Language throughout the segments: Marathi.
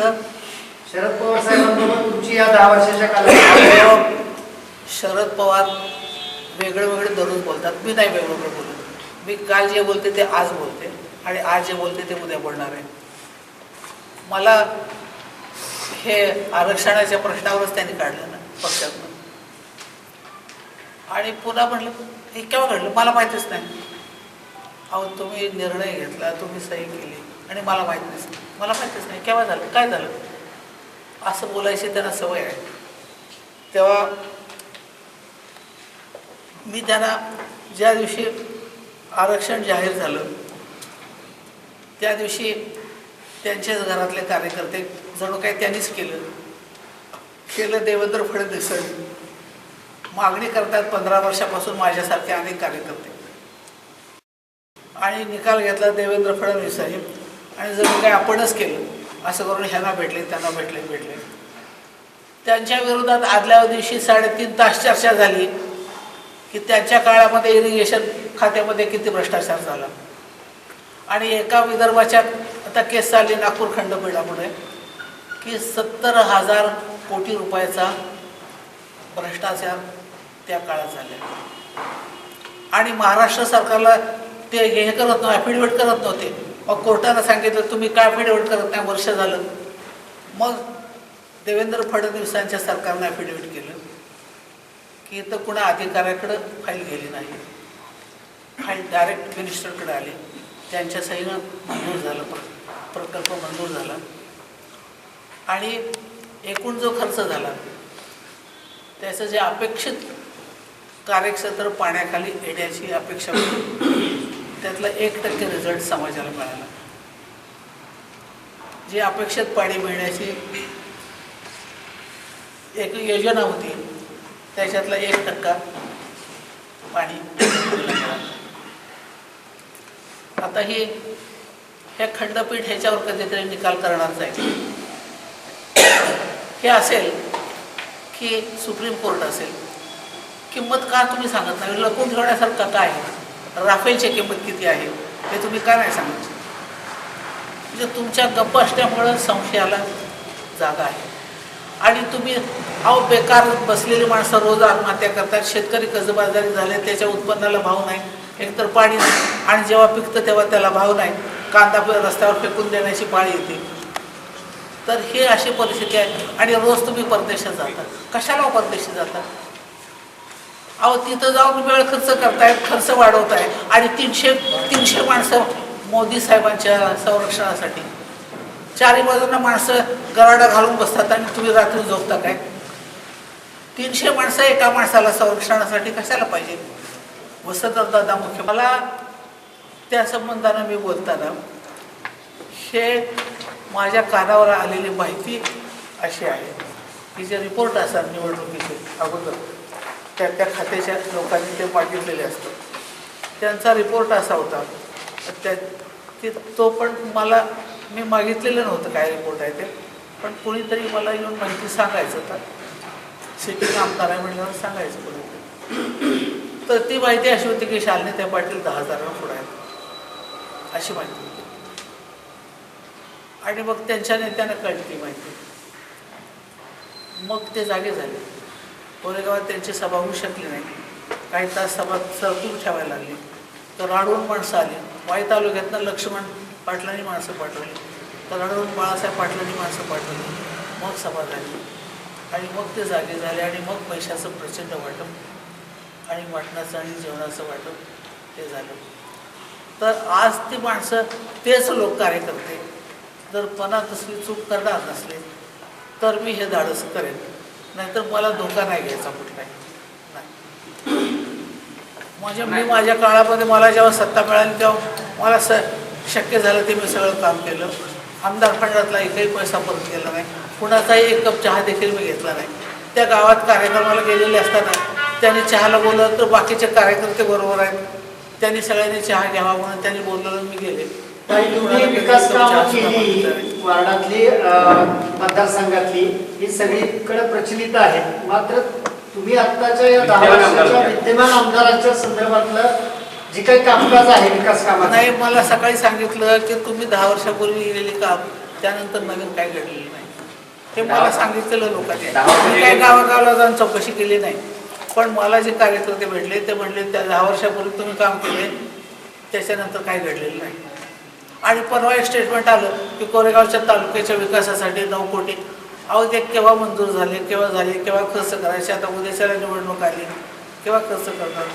तर शरद पवार साहेबांबरोबर तुमची या दहा वर्षाच्या कालावधीत शरद पवार वेगळे वेगळे धरून बोलतात. मी नाही वेगवेगळं बोलत. मी काल जे बोलते ते आज बोलते आणि आज जे बोलते ते उद्या बोलणार आहे. मला हे आरक्षणाच्या प्रश्नावरच त्यांनी काढलं ना पक्षातनं. आणि पुन्हा म्हटलं हे केव्हा घडलं? मला माहितीच नाही. अहो तुम्ही निर्णय घेतला तुम्ही सही केली. आणि मला माहीत नसतं मला माहितीच नाही. केव्हा झालं? काय झालं? असं बोलायची त्यांना सवय आहे. तेव्हा मी त्यांना ज्या दिवशी आरक्षण जाहीर झालं त्या दिवशी त्यांच्याच घरातले कार्यकर्ते जणू काही त्यांनीच केलं. केलं देवेंद्र फडणवीस मागणी करतात पंधरा वर्षापासून माझ्यासारखे अनेक कार्यकर्ते. आणि निकाल घेतला देवेंद्र फडणवीस साहेब. आणि जर काही आपणच केलं असं करून ह्यांना भेटले त्यांना भेटले भेटले. त्यांच्या विरोधात आदल्या दिवशी साडेतीन तास चर्चा झाली की त्यांच्या काळामध्ये इरिगेशन खात्यामध्ये किती भ्रष्टाचार झाला. आणि एका विदर्भाच्या आता केस चालली नागपूर खंडपीठापुढे की सत्तर हजार कोटी रुपयाचा भ्रष्टाचार त्या काळात झाले. आणि महाराष्ट्र सरकारला ते हे करत नव्हते ॲफिडेविट करत नव्हते. मग कोर्टानं सांगितलं तुम्ही काय ॲफिडेविट करत नाही वर्ष झालं. मग देवेंद्र फडणवीसांच्या सरकारनं ॲफिडेविट केलं की इथं कुणा अधिकाऱ्याकडं फाईल गेली नाही. फाईल डायरेक्ट मिनिस्टरकडे आली. त्यांच्या सहीनं मंजूर झालं प्र प्रकल्प मंजूर झाला. आणि एकूण जो खर्च झाला त्याचं जे अपेक्षित कार्यक्षेत्र पाण्याखाली येण्याची अपेक्षा होती. त्यातला एक टक्के रिझल्ट समाजाला मिळाला. जे अपेक्षित पाणी मिळण्याची एक योजना होती त्याच्यातला एक टक्का पाणी आता ही हे खंडपीठ ह्याच्यावर कधीतरी निकाल करणारच आहे हे असेल की सुप्रीम कोर्ट असेल. किंमत का तुम्ही सांगत नाही? लपून ठेवण्यासारखं काय? आहे राफेलची किंमत किती आहे हे तुम्ही का नाही सांगत म्हणजे तुमच्या गप्प असण्यामुळं संशयाला जागा आहे. आणि तुम्ही अहो बेकार बसलेली माणसं रोज आत्महत्या करतात शेतकरी कर्जबाजारी झाले त्याच्या उत्पन्नाला भाव नाही एकतर पाणी नाही आणि जेव्हा पिकतं तेव्हा त्याला भाव नाही कांदा रस्त्यावर फेकून देण्याची पाळी येते. तर हे अशी परिस्थिती आहे आणि रोज तुम्ही परदेशात जाता. कशाला हो परदेशी जाता? अहो तिथं जाऊन वेळ खर्च करतायत खर्च वाढवताय. आणि तीनशे तीनशे माणसं मोदी साहेबांच्या संरक्षणासाठी. चारी बाजूंना माणसं गराडा घालून बसतात आणि तुम्ही रात्री झोपता काय? तीनशे माणसं एका माणसाला संरक्षणासाठी कशाला पाहिजे? वसंतराव दादा मुख्य मला त्या संबंधानं मी बोलताना हे माझ्या कानावर आलेली माहिती अशी आहे. की जे रिपोर्ट असतात निवडणुकीचे अगोदर त्या त्या खात्याच्या लोकांनी ते मागितलेले असतात त्यांचा रिपोर्ट असा होता. त्या की तो पण मला मी मागितलेलं नव्हतं काय रिपोर्ट आहे ते. पण कुणीतरी मला येऊन माहिती सांगायचं होतं. सिटी आमदार आहे म्हणल्यावर सांगायचं कुणीतरी. तर ती माहिती अशी होती की शालिनी त्या पाटील दहा हजारांना पुढे आहेत अशी माहिती होती. आणि मग त्यांच्या नेत्यानं कळली ती माहिती. मग ते जागे झाले. कोरेगावात त्यांची सभा होऊ शकली नाही. काही तास सभा सरकून ठेवायला लागली. तर राडवून माणसं आली. वाई तालुक्यातनं लक्ष्मण पाटलांनी माणसं पाठवली. तर राडवून बाळासाहेब पाटलांनी माणसं पाठवली. मग सभा झाली. आणि मग ते जागे झाले आणि मग पैशाचं प्रचंड वाटप आणि वाटणाचं आणि जेवणाचं वाटप ते झालं. तर आज ती माणसं तेच लोक कार्यकर्ते. जर पणा तसली चूक करणार नसले तर मी हे धाडस करेन. नाहीतर मला धोका नाही घ्यायचा कुठलाही. माझ्या म्हणजे मी माझ्या काळामध्ये मला जेव्हा सत्ता मिळाली तेव्हा मला स शक्य झालं ते मी सगळं काम केलं. आमदार फंडातला एकही पैसा परत केला नाही. कुणाचाही एक कप चहा देखील मी घेतला नाही. त्या गावात कार्यक्रमाला गेलेले असताना त्यांनी चहाला बोलवलं तर बाकीचे कार्यकर्ते बरोबर आहेत. त्यांनी सगळ्यांनी चहा घ्यावा म्हणून त्यांनी बोललेलं मी गेले. ताई, तुम्ही विकास कामं केली वार्डातली मतदारसंघातली ही सगळीकडे प्रचलित आहे मात्र तुम्ही आत्ताच्या या दहा विद्यमान वर्षाच्या. विद्यमान आमदारांच्या संदर्भातलं जे काही कामकाज आहे विकास कामाचं. नाही मला सकाळी सांगितलं की तुम्ही दहा वर्षापूर्वी केलेली काम त्यानंतर नवीन काय घडलेलं नाही. हे मला सांगितलेलं लोकांनी. काय गावागावाला जाऊन चौकशी केली नाही. पण मला जे कार्यकर्ते भेटले ते म्हणले त्या दहा वर्षापूर्वी तुम्ही काम केले त्याच्यानंतर काही घडलेलं नाही. आणि परवा एक स्टेटमेंट आलं की कोरेगावच्या तालुक्याच्या विकासासाठी नऊ कोटी. अहो ते केव्हा मंजूर झाले केव्हा झाले केव्हा खर्च करायचे? आता उद्याच्याला निवडणूक आली. केव्हा खर्च करणार?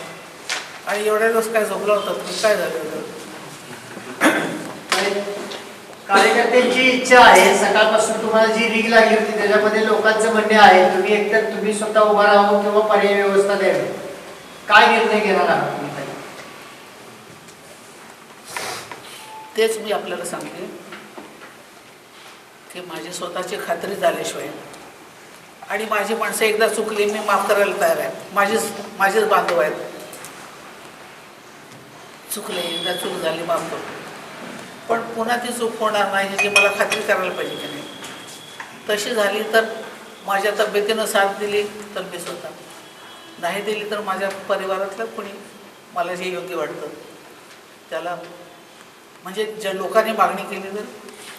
आणि एवढ्या दिवस काय झोपला होता? तुम्ही काय झालं होतं? आणि कार्यकर्त्यांची इच्छा आहे. सकाळपासून तुम्हाला जी रीग लागली होती त्याच्यामध्ये लोकांचं म्हणणे आहे तुम्ही एकतर तुम्ही स्वतः उभा राहून किंवा पर्याय व्यवस्था द्यावी. काय निर्णय घेणार आहात तुम्ही ताई? तेच मी आपल्याला सांगते. की माझी स्वतःची खात्री झाल्याशिवाय. आणि माझी माणसं एकदा चुकली मी माफ करायला तयार आहे. माझीच माझेच बांधव आहेत. चुकले एकदा चूक झाली माफ करतो पण पुन्हा ती चूक होणार नाही ह्याची मला खात्री करायला पाहिजे की नाही. तशी झाली तर माझ्या तब्येतीनं साथ दिली तर मी स्वतः. नाही दिली तर माझ्या परिवारातलं कोणी मला जे योग्य वाटतं त्याला म्हणजे ज्या लोकांनी मागणी केली तर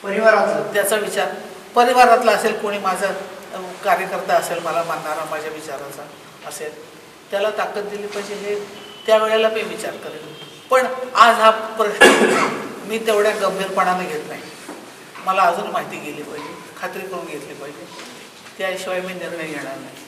परिवाराचं. त्याचा विचार. परिवारातला असेल कोणी माझा कार्यकर्ता असेल मला मानणारा माझ्या विचाराचा असेल त्याला ताकद दिली पाहिजे हे त्यावेळेला मी विचार करेन. पण आज हा प्रश्न मी तेवढ्या गंभीरपणाने घेत नाही. मला अजून माहिती गेली पाहिजे खात्री करून घेतली पाहिजे. त्याशिवाय मी निर्णय घेणार नाही.